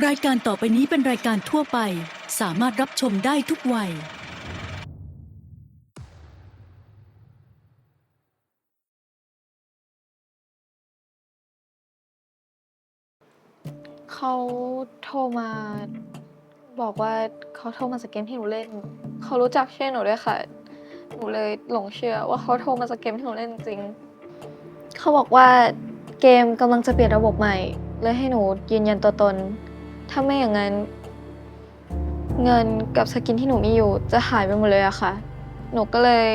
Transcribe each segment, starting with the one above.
รายการต่อไปนี้เป็นรายการทั่วไป สามารถรับชมได้ทุกวัย เขาโทรมา บอกว่าเขาโทรมาจากเกมที่หนูเล่น เขารู้จักชื่อหนูด้วยค่ะ หนูเลยหลงเชื่อว่าเขาโทรมาจากเกมที่หนูเล่นจริง เขาบอกว่าเกมกำลังจะเปลี่ยนระบบใหม่เลยให้หนูยืนยันตัวตน ถ้าไม่อย่างนั้น เงินกับสกินที่หนูมีอยู่ จะหายไปหมดเลยอะค่ะ หนูก็เลย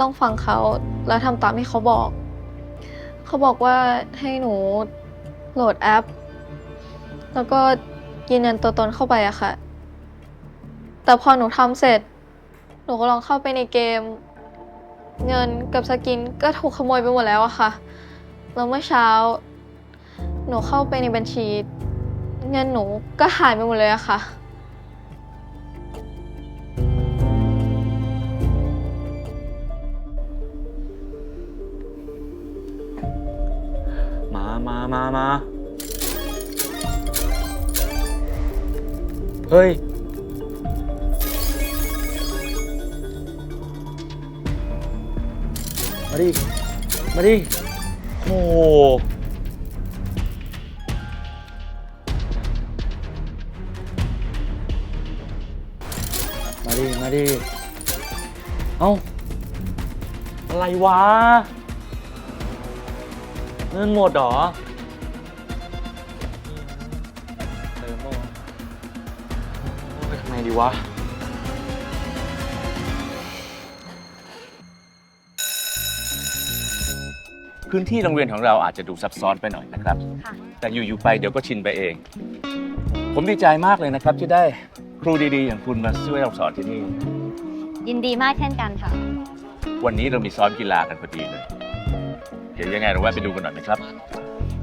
ต้องฟังเขาแล้วทำตามที่เขาบอก เขาบอกว่าให้หนูโหลดแอป แล้วก็ยืนยันตัวตนเข้าไปอะค่ะ แต่พอหนูทำเสร็จ หนูก็ลองเข้าไปในเกม เงินกับสกินก็ถูกขโมยไปหมดแล้วอะค่ะ แล้วเมื่อเช้า หนูเข้าไปในบัญชี เงินหนูก็หายไปหมดเลยอะค่ะ มามามามาเฮ้ย มาดิ มาดิโอ้โห ดิมาดิ เอ้า อะไรวะ เงินหมดเหรอเติมโม่โอ้ยทำไงดีวะ พื้นที่โรงเรียนของเราอาจจะดูซับซ้อนไปหน่อยนะครับ แต่อยู่ ๆ ไปเดี๋ยวก็ชินไปเอง ผมดีใจมากเลยนะครับที่ได้ ครูดีๆ อย่างคุณมาช่วยเราสอนที่นี่ ยินดีมากเช่นกันค่ะ วันนี้เรามีซ้อมกีฬากันพอดีเลย เดี๋ยวยังไงเราแวะไปดูกันหน่อยไหมครับ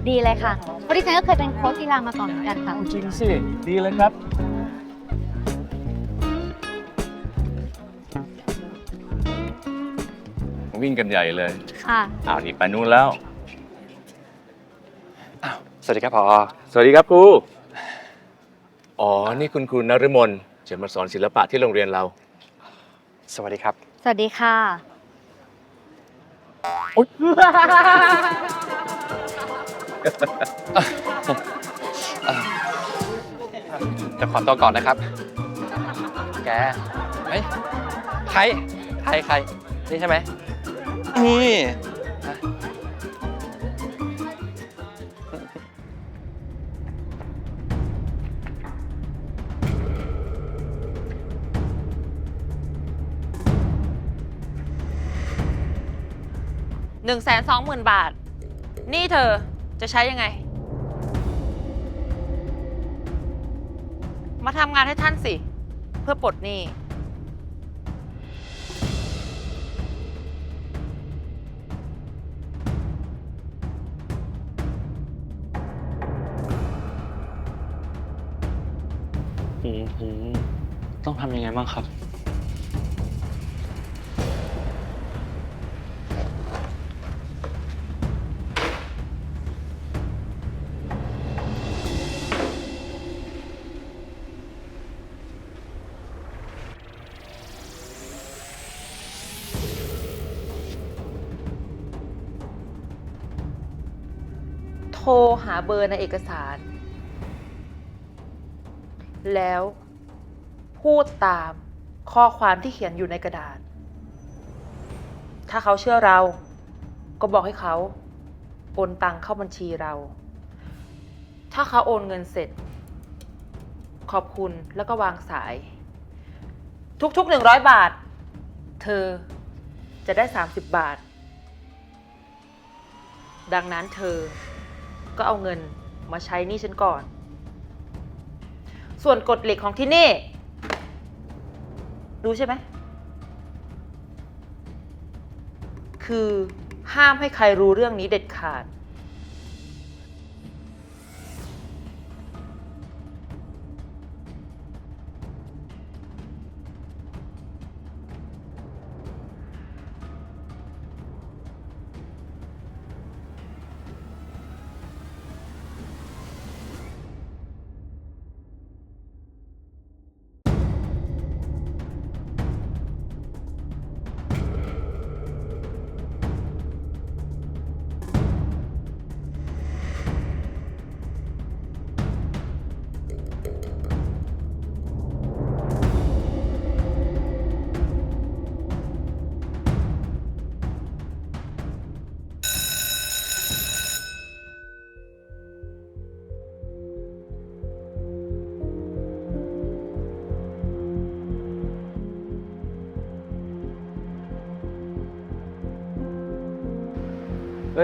ดีเลยค่ะเพราะดิฉันก็เคยเป็นโค้ชกีฬามาก่อนเหมือนกันค่ะ จริงสิ ดีเลยครับ วิ่งกันใหญ่เลย ค่ะ อ้าวนี่ไปนู่นแล้ว สวัสดีครับพอ สวัสดีครับครู อ๋อ นี่คุณครูนฤมลจะมาสอนศิลปะที่โรงเรียนเรา สวัสดีครับ สวัสดีค่ะ จะขอตัวก่อนนะครับ แกเฮ้ยใคร ใคร ใคร นี่ใช่ไหมนี่ฮะ หนึ่งแสนสองหมื่นบาท นี่เธอจะใช้ยังไง มาทำงานให้ท่านสิ เพื่อปลดหนี้ ผมผมต้องทำยังไงบ้างครับ เบอร์ในเอกสาร แล้วพูดตามข้อความที่เขียนอยู่ในกระดาษ ถ้าเขาเชื่อเราก็บอกให้เขาโอนตังเข้าบัญชีเรา ถ้าเขาโอนเงินเสร็จ ขอบคุณแล้วก็วางสาย ทุกๆหนึ่งร้อยบาท เธอจะได้ 30 บาท ดังนั้นเธอ ก็เอาเงินมาใช้หนี่ฉันก่อน ส่วนกฎเหล็กของที่นี่ รู้ใช่ไหม คือห้ามให้ใครรู้เรื่องนี้เด็ดขาด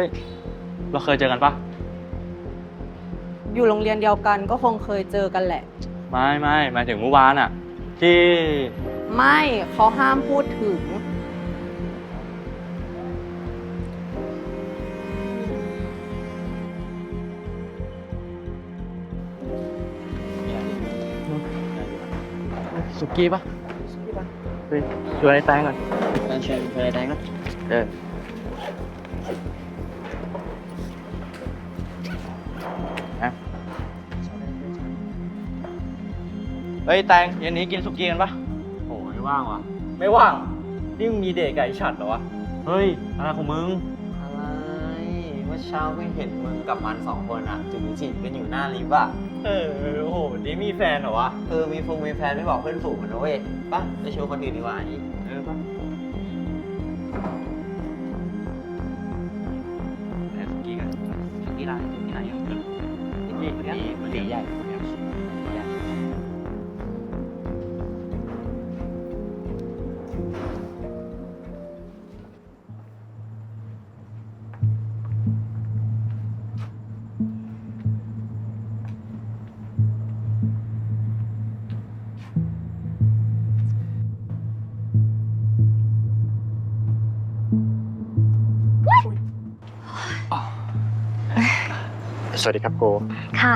ย เราเคยเจอกันปะอยู่โรงเรียนเดียวกันก็คงเคยเจอกันแหละ ไม่ไม่หมายถึงเมื่อวานอะที่ไม่เขาห้ามพูดถึง สุกี้ปะเฮ้ยช่วยไอ้แตงก่อน ช่วยช่วยไอ้แตงก่อนเออ เฮ้ยแตงเย็นนี้กินสุกี้กันปะโอ้ไม่ว่างว่ะไม่ว่าง นี่มึงมีเดทกับไอ้ฉัดเหรอวะ เฮ้ย อะไรของมึง อะไรเมื่อเช้าก็เห็นมึงกับมันสองคนอะจูบจีบกันอยู่หน้าลิฟต์อะเออ โอ้โหนี่มีแฟนเหรอวะ เออ มีฟงมีแฟนไม่บอกเพื่อนฝูงมันนะเว้ยไป่ะไปโชว์คนอื่นดีกว่าอีกเออปะแอบสกี้กันสกี้ไรสกี้ไรอะสกี้นี่ตีใหญ่ใหญ่ วัสดีครับครูค่ะ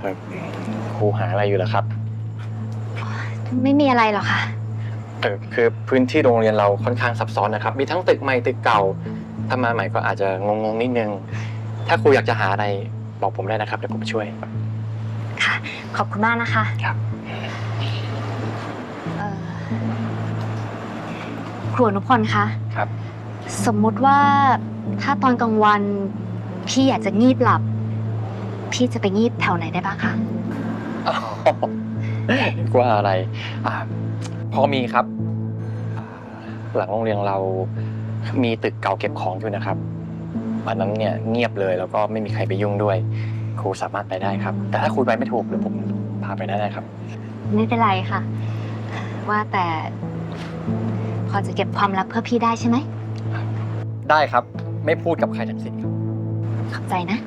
เอ่อครูหาอะไรอยู่เหรอครับ ไม่มีอะไรหรอกค่ะ เออคือพื้นที่โรงเรียนเราค่อนข้างซับซ้อนนะครับ มีทั้งตึกใหม่ตึกเก่า ถ้ามาใหม่ก็อาจจะงงๆนิดนึง ถ้าครูอยากจะหาอะไรบอกผมได้นะครับเดี๋ยวผมช่วย ค่ะ ขอบคุณมากนะคะ ครับเอ่อครูอนุพลคะครับ สมมุติว่าถ้าตอนกลางวัน พี่อยากจะงีบหลับ พี่จะไปงีบแถวไหนได้บ้างคะนึกว่าอะไรอ่าพอมีครับอ่าหลังโรงเรียนเรามีตึกเก่าเก็บของอยู่นะครับวันนั้นเนี่ยเงียบเลยแล้วก็ไม่มีใครไปยุ่งด้วย ครูสามารถไปได้ครับ แต่ถ้าครูไปไม่ถูกเดี๋ยวผมพาไปได้เลยครับ ไม่เป็นไรค่ะ ว่าแต่ พอจะเก็บความลับเพื่อพี่ได้ใช่ไหมได้ครับ ไม่พูดกับใครทั้งสิ้นครับขอบใจนะ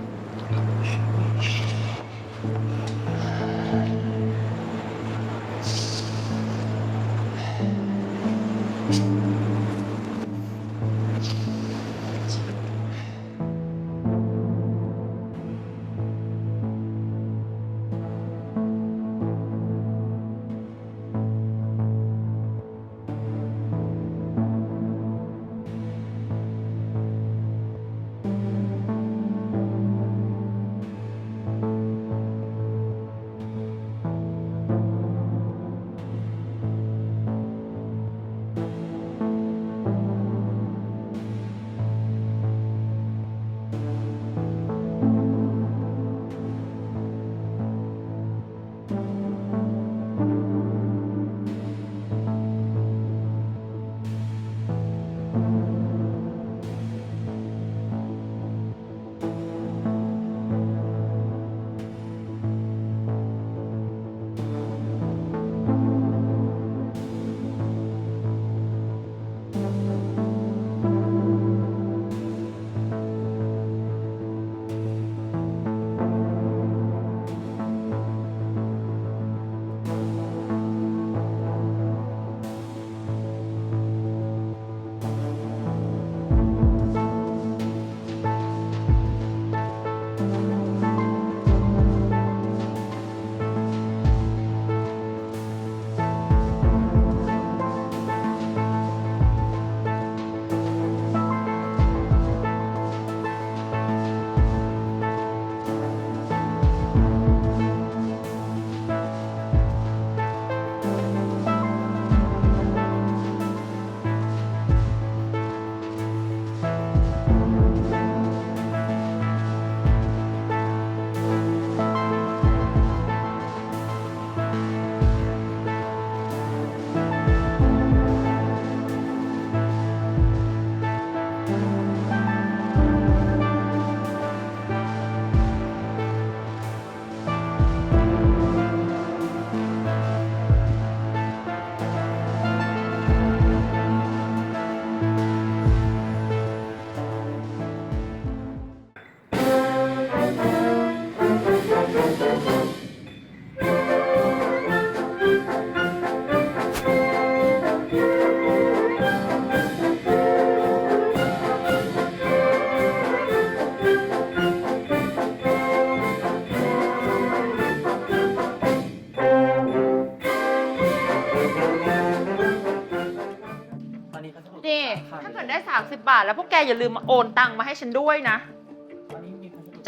อย่าลืมมาโอนตังมาให้ฉันด้วยนะ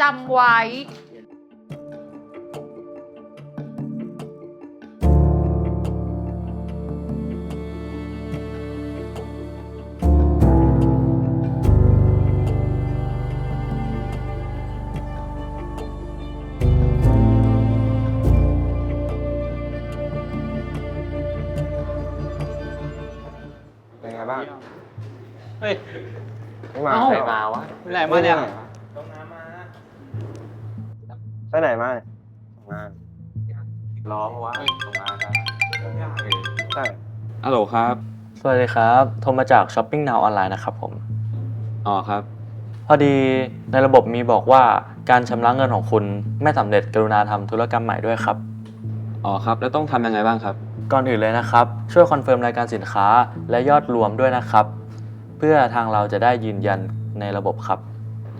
จำไว้เป็นไงบ้าง เฮ้ย ไม่มาเอ้า ใครมาวะไปไหนมาเนี่ย ไปไหนมาเนี่ยงานร้องวะทำงานครับใช่ ฮัลโหลครับ สวัสดีครับ โทรมาจาก Shopping Now ออนไลน์นะครับผม อ๋อครับ พอดีในระบบมีบอกว่าการชำระเงินของคุณไม่สำเร็จกรุณาทำธุรกรรมใหม่ด้วยครับ อ๋อครับ แล้วต้องทำยังไงบ้างครับ ก่อนอื่นเลยนะครับ ช่วยคอนเฟิร์มรายการสินค้าและยอดรวมด้วยนะครับเพื่อทางเราจะได้ยืนยันในระบบครับ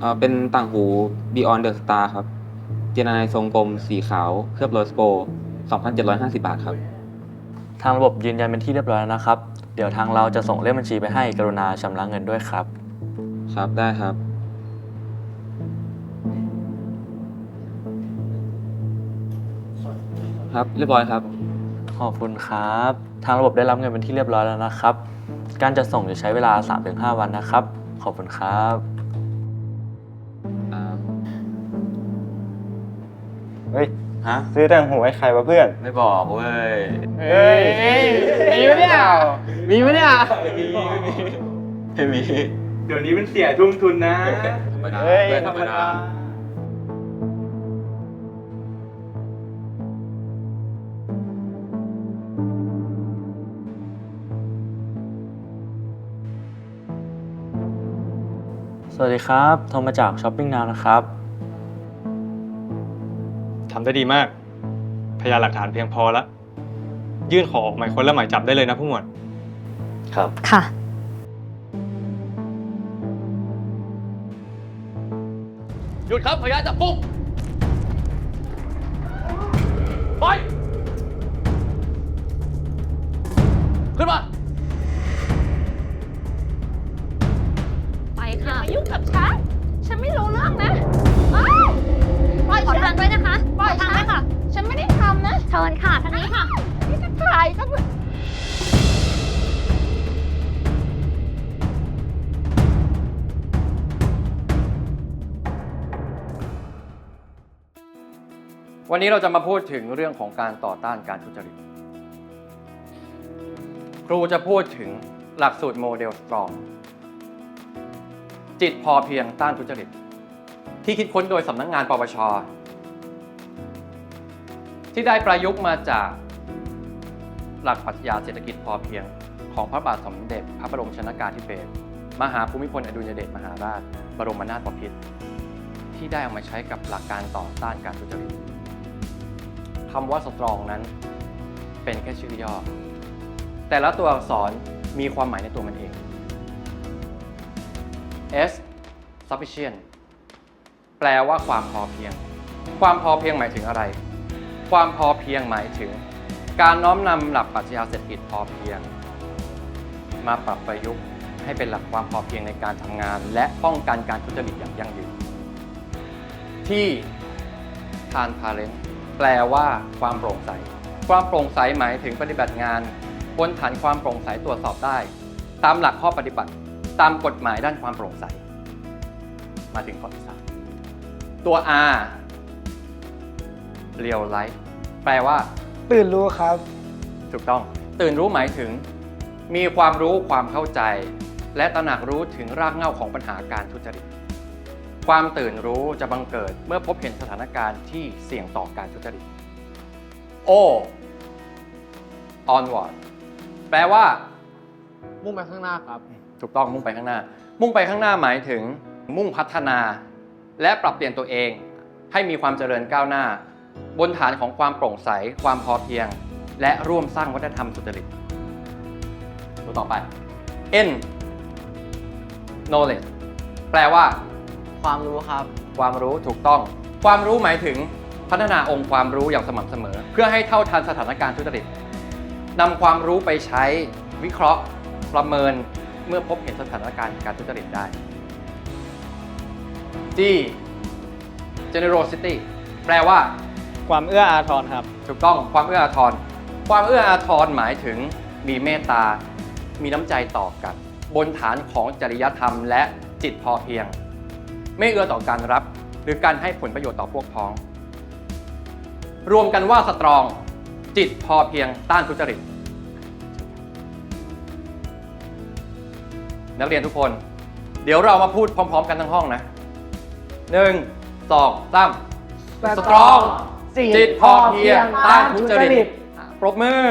เอ่อเป็นต่างหู Beyond the Star ครับ เจนไนทรงกลมสีขาวเคลือบโรสโก2,750 บาทครับ ทางระบบยืนยันเป็นที่เรียบร้อยแล้วนะครับ เดี๋ยวทางเราจะส่งเลขบัญชีไปให้กรุณาชำระเงินด้วยครับ ครับได้ครับ ครับเรียบร้อยครับ ขอบคุณครับ ทางระบบได้รับเงินเป็นที่เรียบร้อยแล้วนะครับ การจะส่งจะใช้เวลา 3-5 วันนะครับ ขอบคุณครับเฮ้ย ฮะ ซื้อแต่งหูให้ใครวะเพื่อน ไม่บอกเว้ย เฮ้ย มีไหมเนี่ย มีไหมเนี่ยไม่มี เดี๋ยวนี้มันเสียทุ่มทุนนะ เฮ้ยธรรมดา วัสดีครับโทรมาจาก Shopping Now นะครับ ทำได้ดีมาก พยานหลักฐานเพียงพอแล้วยื่นขอออกหมายค้นและหมายจับได้เลยนะผู้หมวด ครับ ค่ะ หยุดครับพยานจับกุมไป ขึ้นมา ชิญค่ะทางนี้ค่ะนี่จะถ่ายก็วันนี้เราจะมาพูดถึงเรื่องของการต่อต้านการทุจริต ครูจะพูดถึงหลักสูตรโมเดลสตรอง จิตพอเพียงต้านทุจริต ที่คิดค้นโดยสำนักงงานปปช ที่ได้ประยุกต์มาจากหลักปรัชญาเศรษฐกิจพอเพียง ของพระบาทสมเด็จพระบรมชนากาธิเบศรมหาภูมิพลอดุลยเดชมหาราช บรมนาถบพิตรที่ได้เอามาใช้กับหลักการต่อต้านการทุจริตคำว่าสตรองนั้นเป็นแค่ชื่อย่อ แต่ละตัวอักษรมีความหมายในตัวมันเอง S sufficient แปลว่าความพอเพียง ความพอเพียงหมายถึงอะไร ความพอเพียงหมายถึง การน้อมนำหลักปรัชญาเศรษฐกิจพอเพียง มาปรับประยุกต์ให้เป็นหลักความพอเพียงในการทำงาน และป้องกันการทุจริตอย่างยั่งยืนที่ transparent แปลว่าความโปร่งใส ความโปร่งใสหมายถึงปฏิบัติงานบนฐานความโปร่งใสตรวจสอบได้ ตามหลักข้อปฏิบัติ ตามกฎหมายด้านความโปร่งใส มาถึงข้อที่สามตัว R real life แปลว่า ตื่นรู้ครับ ถูกต้อง ตื่นรู้หมายถึง มีความรู้ความเข้าใจ และตระหนักรู้ถึงรากเหง้าของปัญหาการทุจริต ความตื่นรู้จะบังเกิดเมื่อพบเห็นสถานการณ์ที่เสี่ยงต่อการทุจริต O onward แปลว่า มุ่งไปข้างหน้าครับ ถูกต้องมุ่งไปข้างหน้า มุ่งไปข้างหน้าหมายถึง มุ่งพัฒนา และปรับเปลี่ยนตัวเอง ให้มีความเจริญก้าวหน้า บนฐานของความโปร่งใส ความพอเพียง และร่วมสร้างวัฒนธรรมสุจริตตัวต่อไป N knowledge แปลว่า ความรู้ครับ ความรู้ถูกต้อง ความรู้หมายถึงพัฒนาองค์ความรู้อย่างสม่ำเสมอ เพื่อให้เท่าทันสถานการณ์ทุจริตนำความรู้ไปใช้วิเคราะห์ประเมินเมื่อพบเห็นสถานการณ์การทุจริตได้ G generosity แปลว่า ความเอื้ออาทรครับ ถูกต้องความเอื้ออาทร ความเอื้ออาทรหมายถึงมีเมตตา มีน้ำใจต่อกัน บนฐานของจริยธรรมและจิตพอเพียง ไม่เอื้อต่อการรับ หรือการให้ผลประโยชน์ต่อพวกพ้อง รวมกันว่าสตรอง จิตพอเพียงต้านทุจริต นักเรียนทุกคน เดี๋ยวเรามาพูดพร้อม ๆ กันทั้งห้องนะหนึ่งสองสามสตรอง จิตพอเพียงต้านทุจริตปรบมือ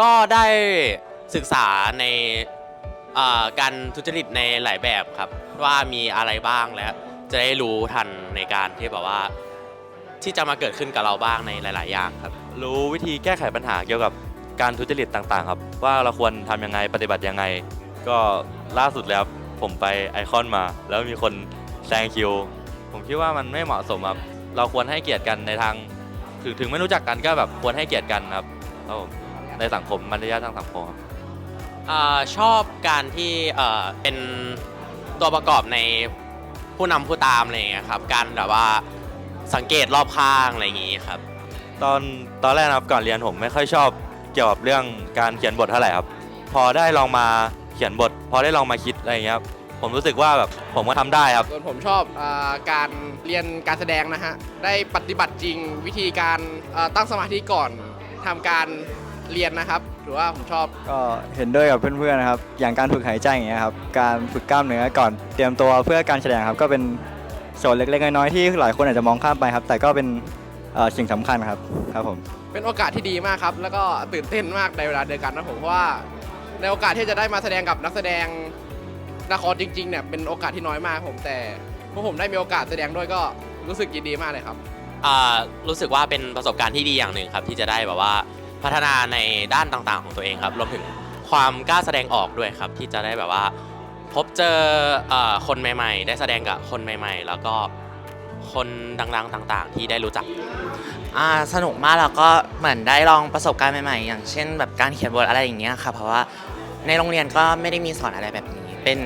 ก็ได้ศึกษาในการทุจริตในหลายแบบครับ ว่ามีอะไรบ้างแล้วจะได้รู้ทันในการที่แบบว่า ที่จะมาเกิดขึ้นกับเราบ้างในหลาย ๆ อย่างครับ รู้วิธีแก้ไขปัญหาเกี่ยวกับการทุจริตต่าง ๆ ครับ ว่าเราควรทำยังไงปฏิบัติยังไง ก็ล่าสุดแล้วผมไปไอคอนมา แล้วมีคนแซงคิว ผมคิดว่ามันไม่เหมาะสมครับเราควรให้เกียรติกันในทางถึงถึงไม่รู้จักกันก็แบบควรให้เกียรติกันครับครับผม ในสังคมมารยาททางสังคมครับ อ่าชอบการที่เอ่อเป็นตัวประกอบในผู้นำผู้ตามอะไรอย่างเงี้ยครับ การแบบว่าสังเกตรอบข้างอะไรอย่างงี้ครับ ตอนตอนแรกนะครับก่อนเรียนผมไม่ค่อยชอบเกี่ยวกับเรื่องการเขียนบทเท่าไหร่ครับ พอได้ลองมาเขียนบท พอได้ลองมาคิดอะไรอย่างเงี้ยครับผมรู้สึกว่าแบบผมก็ทำได้ครับ ส่วนผมชอบอาการเรียนการแสดงนะฮะ ได้ปฏิบัติจริงวิธีการอ่าตั้งสมาธิก่อนทำการ เรียนนะครับหรือว่าผมชอบ ก็เห็นด้วยกับเพื่อนๆนะครับ อย่างการฝึกหายใจอย่างเงี้ยครับ การฝึกกล้ามเนื้อก่อนเตรียมตัวเพื่อการแสดงครับ ก็เป็นส่วนเล็กๆน้อยๆที่หลายคนอาจจะมองข้ามไปครับ แต่ก็เป็นเอ่อสิ่งสำคัญครับครับผม เป็นโอกาสที่ดีมากครับ แล้วก็ตื่นเต้นมากในเวลาเดียวกันนะผมเพราะว่าในโอกาสที่จะได้มาแสดงกับนักแสดงละครจริงๆเนี่ยเป็นโอกาสที่น้อยมากผมแต่พวกผมได้มีโอกาสแสดงด้วยก็รู้สึกยินดีมากเลยครับ อ่ารู้สึกว่าเป็นประสบการณ์ที่ดีอย่างหนึ่งครับ ที่จะได้แบบว่า พัฒนาในด้านต่างๆ ของตัวเองครับรวมถึงความกล้าแสดงออกด้วยครับ ที่จะได้แบบว่า พบเจอเอ่อคนใหม่ ๆ ได้แสดงกับคนใหม่ ๆ แล้วก็คนดังๆต่างๆ ที่ได้รู้จัก อ่าสนุกมากแล้วก็เหมือนได้ลองประสบการณ์ใหม่ๆ อย่างเช่น แบบการเขียนบทอะไรอย่างเงี้ยค่ะเพราะว่าในโรงเรียนก็ไม่ได้มีสอนอะไรแบบนี้ เป็น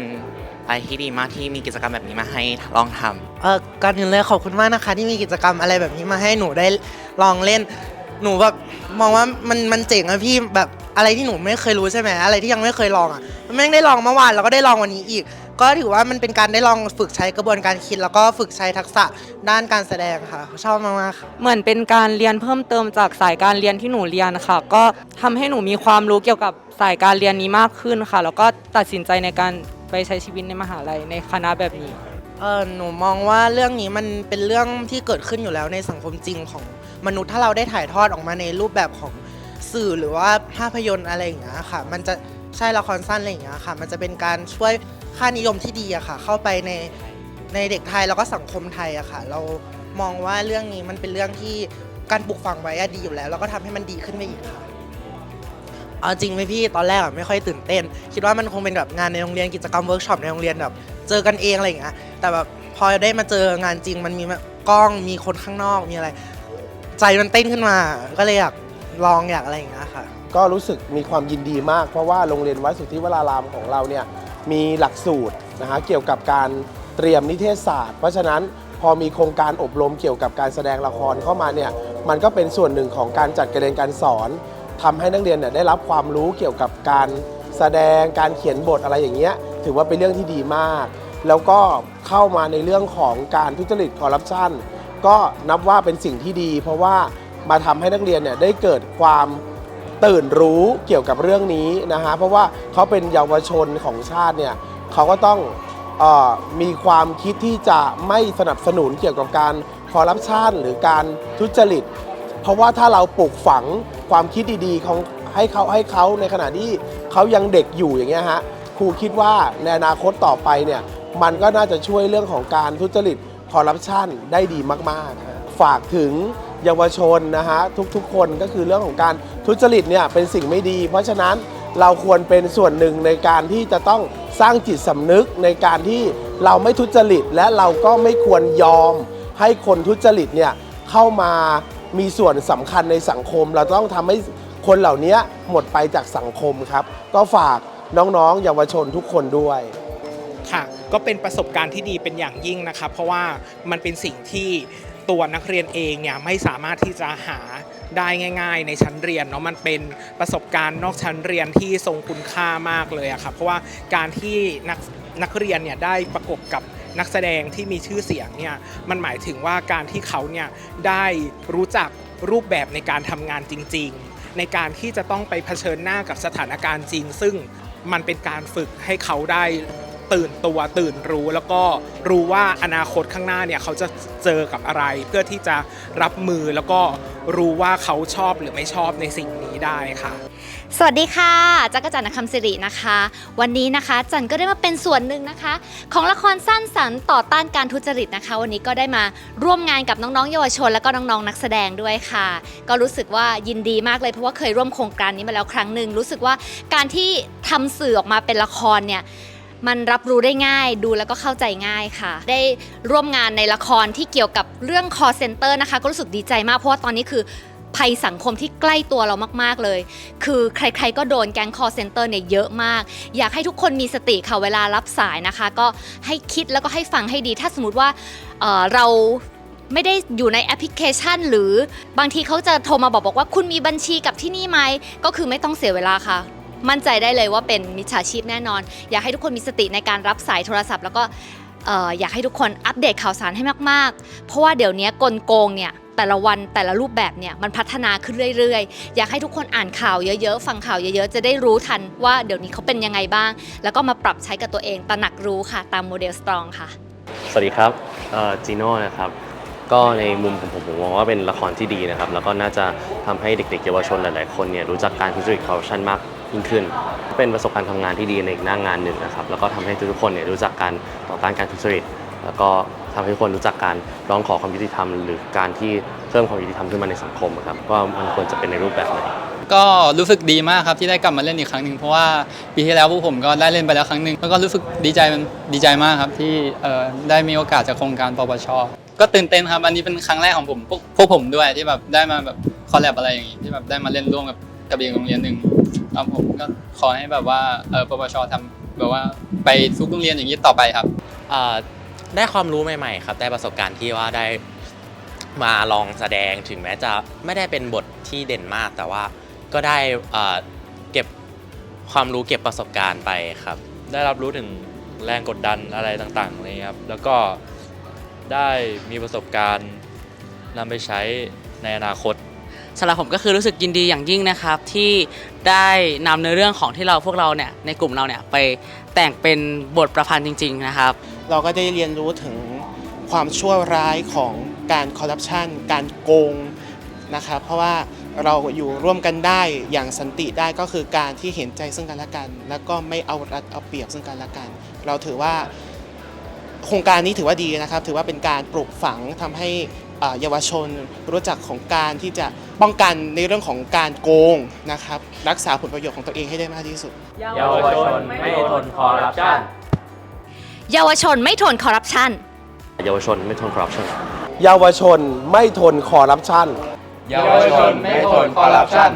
อะไรที่ดีมากที่มีกิจกรรมแบบนี้มาให้ลองทำ เออก่อนอื่นเลยขอบคุณมากนะคะ ที่มีกิจกรรมอะไรแบบนี้มาให้หนูได้ลองเล่น หนูแบบมองว่ามันมันเจ๋งอะพี่แบบอะไรที่หนูไม่เคยรู้ใช่ไหมอะไรที่ยังไม่เคยลองอะมันไม่ได้ลองเมื่อวานแล้วก็ได้ลองวันนี้อีก ก็ถือว่ามันเป็นการได้ลองฝึกใช้กระบวนการคิด แล้วก็ฝึกใช้ทักษะด้านการแสดงค่ะชอบมากๆค่ะ เหมือนเป็นการเรียนเพิ่มเติมจากสายการเรียนที่หนูเรียนค่ะ ก็ทำให้หนูมีความรู้เกี่ยวกับสายการเรียนนี้มากขึ้นค่ะ แล้วก็ตัดสินใจในการไปใช้ชีวิตในมหาลัยในคณะแบบนี้ เออหนูมองว่าเรื่องนี้มันเป็นเรื่องที่เกิดขึ้นอยู่แล้วในสังคมจริงของ มนุษย์ถ้าเราได้ถ่ายทอดออกมาในรูปแบบของสื่อหรือว่าภาพยนตร์อะไรอย่างเงี้ยค่ะ มันจะใช่ละครสั้นอะไรอย่างเงี้ยค่ะ มันจะเป็นการช่วยค่านิยมที่ดีอะค่ะ เข้าไปในในเด็กไทยแล้วก็สังคมไทยอะค่ะ เรามองว่าเรื่องนี้มันเป็นเรื่องที่การปลูกฝังไว้อะดีอยู่แล้ว แล้วก็ทำให้มันดีขึ้นไปอีกค่ะเอาจริงไหมพี่ตอนแรกอะไม่ค่อยตื่นเต้น คิดว่ามันคงเป็นแบบงานในโรงเรียนกิจกรรมเวิร์กช็อปในโรงเรียนแบบเจอกันเองอะไรอย่างเงี้ยแต่แบบพอได้มาเจองานจริงมันมีกล้องมีคนข้างนอกมีอะไร ใจมันเต้นขึ้นมา ก็เลยอยากลองอยากอะไรอย่างเงี้ยค่ะ ก็รู้สึกมีความยินดีมาก เพราะว่าโรงเรียนวัดสุทธิวรารามของเราเนี่ยมีหลักสูตรนะฮะเกี่ยวกับการเตรียมนิเทศศาสตร์ เพราะฉะนั้นพอมีโครงการอบรมเกี่ยวกับการแสดงละครเข้ามาเนี่ยมันก็เป็นส่วนหนึ่งของการจัดการเรียนการสอนทำให้นักเรียนเนี่ยได้รับความรู้เกี่ยวกับการแสดงการเขียนบทอะไรอย่างเงี้ยถือว่าเป็นเรื่องที่ดีมาก แล้วก็เข้ามาในเรื่องของการทุจริตคอร์รัปชัน ก็นับว่าเป็นสิ่งที่ดี เพราะว่ามาทำให้นักเรียนเนี่ยได้เกิดความตื่นรู้เกี่ยวกับเรื่องนี้นะฮะเพราะว่าเขาเป็นเยาวชนของชาติเนี่ยเขาก็ต้องออมีความคิดที่จะไม่สนับสนุนเกี่ยวกับการคอร์รัปชันหรือการทุจริต เพราะว่าถ้าเราปลูกฝังความคิดดีๆของให้เขาให้เขาในขณะที่เขายังเด็กอยู่อย่างเงี้ยฮะครูคิดว่าในอนาคตต่อไปเนี่ยมันก็น่าจะช่วยเรื่องของการทุจริต คอร์รัปชันได้ดีมากๆ ฝากถึงเยาวชนนะฮะทุกๆ คนก็คือเรื่องของการทุจริตเนี่ยเป็นสิ่งไม่ดี เพราะฉะนั้นเราควรเป็นส่วนหนึ่งในการที่จะต้องสร้างจิตสำนึกในการที่เราไม่ทุจริต และเราก็ไม่ควรยอม ให้คนทุจริตเนี่ยเข้ามามีส่วนสำคัญในสังคม เราต้องทำให้คนเหล่านี้หมดไปจากสังคมครับ ก็ฝากน้องๆ เยาวชนทุกคนด้วย ค่ะ ก็เป็นประสบการณ์ที่ดีเป็นอย่างยิ่งนะครับเพราะว่ามันเป็นสิ่งที่ตัวนักเรียนเองเนี่ยไม่สามารถที่จะหาได้ง่าย ๆ ในชั้นเรียนเนาะมันเป็นประสบการณ์นอกชั้นเรียนที่ทรงคุณค่ามากเลยอะครับเพราะว่าการที่นักนักเรียนเนี่ยได้ประกบกับนักแสดงที่มีชื่อเสียงเนี่ยมันหมายถึงว่าการที่เขาเนี่ยได้รู้จักรูปแบบในการทำงานจริง ๆ ในการที่จะต้องไปเผชิญหน้ากับสถานการณ์จริง ซึ่งมันเป็นการฝึกให้เขาได้ ตื่นตัวตื่นรู้ แล้วก็รู้ว่าอนาคตข้างหน้าเนี่ยเขาจะเจอกับอะไร เพื่อที่จะรับมือแล้วก็รู้ว่าเขาชอบหรือไม่ชอบในสิ่งนี้ได้ค่ะ สวัสดีค่ะจักรจันทร์นคำสิรินะคะ วันนี้นะคะ จันก็ได้มาเป็นส่วนหนึ่งนะคะ ของละครสั้นสรรค์ต่อต้านการทุจริตนะคะ วันนี้ก็ได้มาร่วมงานกับน้องๆเยาวชน แล้วก็น้องๆนักแสดงด้วยค่ะ ก็รู้สึกว่ายินดีมากเลยเพราะว่าเคยร่วมโครงการนี้มาแล้วครั้งหนึ่งรู้สึกว่าการที่ทำสื่อออกมาเป็นละครเนี่ย มันรับรู้ได้ง่ายดูแล้วก็เข้าใจง่ายค่ะ ได้ร่วมงานในละครที่เกี่ยวกับเรื่อง call center นะคะ ก็รู้สึกดีใจมากเพราะว่าตอนนี้คือภัยสังคมที่ใกล้ตัวเรามาก ๆ เลย คือใครๆ ก็โดนแก๊ง call center เนี่ยเยอะมาก อยากให้ทุกคนมีสติค่ะ เวลารับสายนะคะ ก็ให้คิดแล้วก็ให้ฟังให้ดี ถ้าสมมติว่าเเราไม่ได้อยู่ในแอปพลิเคชัน หรือบางทีเขาจะโทรมาบอกบอกว่าคุณมีบัญชีกับที่นี่ไหม ก็คือไม่ต้องเสียเวลาค่ะ มั่นใจได้เลยว่าเป็นมิจฉาชีพแน่นอน อยากให้ทุกคนมีสติในการรับสายโทรศัพท์ แล้วก็เอ่ออยากให้ทุกคนอัปเดตข่าวสารให้มาก ๆ เพราะว่าเดี๋ยวนี้กลโกงเนี่ยแต่ละวันแต่ละรูปแบบเนี่ยมันพัฒนาขึ้นเรื่อย ๆ อยากให้ทุกคนอ่านข่าวเยอะ ๆ ฟังข่าวเยอะ ๆ จะได้รู้ทันว่าเดี๋ยวนี้เขาเป็นยังไงบ้าง แล้วก็มาปรับใช้กับตัวเองตระหนักรู้ค่ะ ตามโมเดลสตรองค่ะ สวัสดีครับเอ่อจีโน่นะครับ ก็ในมุมของผมผมมองว่าเป็นละครที่ดีนะครับ แล้วก็น่าจะทำให้เด็กๆเยาวชนหลายๆคนเนี่ยรู้จักการทุจริตคอร์รัปชันมาก ยิ่งขึ้น เป็นประสบการณ์ทำงานที่ดีในอีกหน้างานหนึ่งนะครับ แล้วก็ทำให้ทุกๆคนเนี่ยรู้จักการต่อต้านการทุจริต แล้วก็ทำให้คนรู้จักการร้องขอความยุติธรรม หรือการที่เพิ่มความยุติธรรมขึ้นมาในสังคมอะครับว่ามันควรจะเป็นในรูปแบบไหน ก็รู้สึกดีมากครับที่ได้กลับมาเล่นอีกครั้งหนึ่งเพราะว่าปีที่แล้วพวกผมก็ได้เล่นไปแล้วครั้งหนึ่งแล้วก็รู้สึกดีใจมันดีใจมากครับที่เอ่อได้มีโอกาสจากโครงการปปชก็ตื่นเต้นครับอันนี้เป็นครั้งแรกของผมพวกพวกผมด้วยที่แบบได้มาแบบคอลแลบอะไรอย่างงี้ที่แบบได้มาเล่นร่วมกับกับอีกโรงเรียนหนึ่ง ครับผมก็ขอให้แบบว่าเออปปชทำแบบว่าไปทุกโรงเรียนอย่างนี้ต่อไปครับ เอ่อได้ความรู้ใหม่ ๆ ครับ ได้ประสบการณ์ที่ว่าได้มาลองแสดงถึงแม้จะไม่ได้เป็นบทที่เด่นมาก แต่ว่าก็ได้เอ่อเก็บความรู้เก็บประสบการณ์ไปครับ ได้รับรู้ถึงแรงกดดันอะไรต่างๆอะไรเงี้ยครับ แล้วก็ได้มีประสบการณ์นำไปใช้ในอนาคต สำหรับผมก็คือรู้สึกยินดีอย่างยิ่งนะครับ ที่ได้นำในอเรื่องของที่เราพวกเราเนี่ยในกลุ่มเราเนี่ยไปแต่งเป็นบทประพันธ์จริง ๆ นะครับ เราก็ได้เรียนรู้ถึงความชั่วร้ายของการคอร์รัปชันการโกงนะครับเพราะว่าเราอยู่ร่วมกันได้อย่างสันติได้ก็คือการที่เห็นใจซึ่งกันและกัน แล้วก็ไม่เอารัดเอาเปรียบซึ่งกันและกัน เราถือว่าโครงการนี้ถือว่าดีนะครับ ถือว่าเป็นการปลูกฝังทำให้ เยาวชนรู้จักของการที่จะป้องกันในเรื่องของการโกงนะครับรักษาผลประโยชน์ของตัวเองให้ได้มากที่สุด เยาวชนไม่ทนคอร์รัปชันเยาวชนไม่ทนคอร์รัปชันเยาวชนไม่ทนคอร์รัปชันเยาวชนไม่ทนคอร์รัปชันเยาวชนไม่ทนคอร์รัปชัน